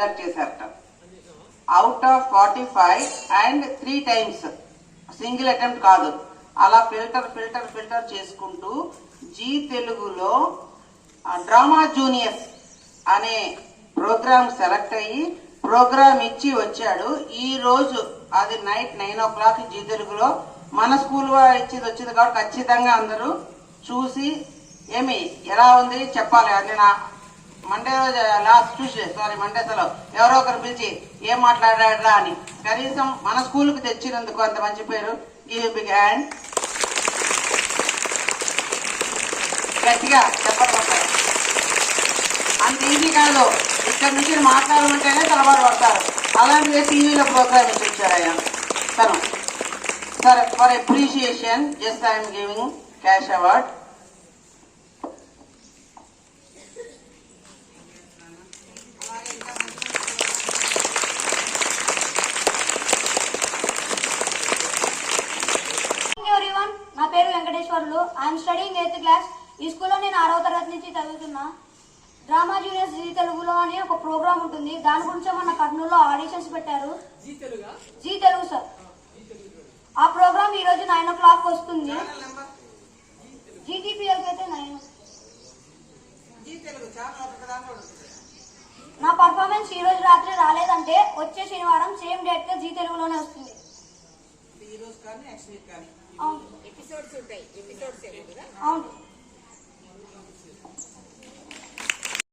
Conduct చేశారట out of forty five and three times single attempt కాదు. అలా filter filter filter చేసుకుంటూ జీ తెలుగులో డ్రామా జూనియర్స్ అనే ప్రోగ్రామ్ సెలెక్ట్ అయ్యి ప్రోగ్రామ్ ఇచ్చి వచ్చాడు. ఈ రోజు అది night nine o'clock Zee తెలుగులో మన స్కూల్ వారు ఇచ్చేది వచ్చింది కాబట్టి ఖచ్చితంగా అందరూ చూసి ఏమి ఎలా ఉంది చెప్పాలి అని నా మండే రోజు లాస్ట్ ట్యూస్డే సారీ మండే సెలవు. ఎవరో ఒకరు పిలిచి ఏం మాట్లాడారా అని. కనీసం మన స్కూల్కి తెచ్చినందుకు అంత మంచి పేరు గివ్ బిగ్ హ్యాండ్ గట్టిగా చెప్పడం అంత ఈజీ కాదు. ఇక్కడ నుంచి మాట్లాడమంటేనే తలబాటు పడతారు. అలాంటిదే టీవీలో ప్రోగ్రామ్ ఇచ్చారు ఆయన. తను సరే for appreciation just I'm giving cash award everyone నా Venkateswarlu I'm studying eighth class ఈ స్కూల్లో నేను ఆరవ తరగతి నుంచి చదువుతున్నా. డ్రామా జూనియర్స్ జీ తెలుగులో అని ఒక ప్రోగ్రామ్ ఉంటుంది. దాని గురించి మన కర్నూలులో ఆడిషన్స్ పెట్టారు. జీ తెలుగు? సార్ ఆ ప్రోగ్రామ్ ఈ రోజు నైన్ ఓ క్లాక్ వస్తుంది జీటీపీఎల్కి అయితే నైన్ నా పర్ఫార్మెన్స్ ఈ రోజు రాత్రి రాలేదంటే వచ్చే శనివారం సేమ్ డేట్గా జీ తెలుగులోనే వస్తుంది. ఈ రోజు కానీ నెక్స్ట్ వీక్ కానీ. అవును. అవును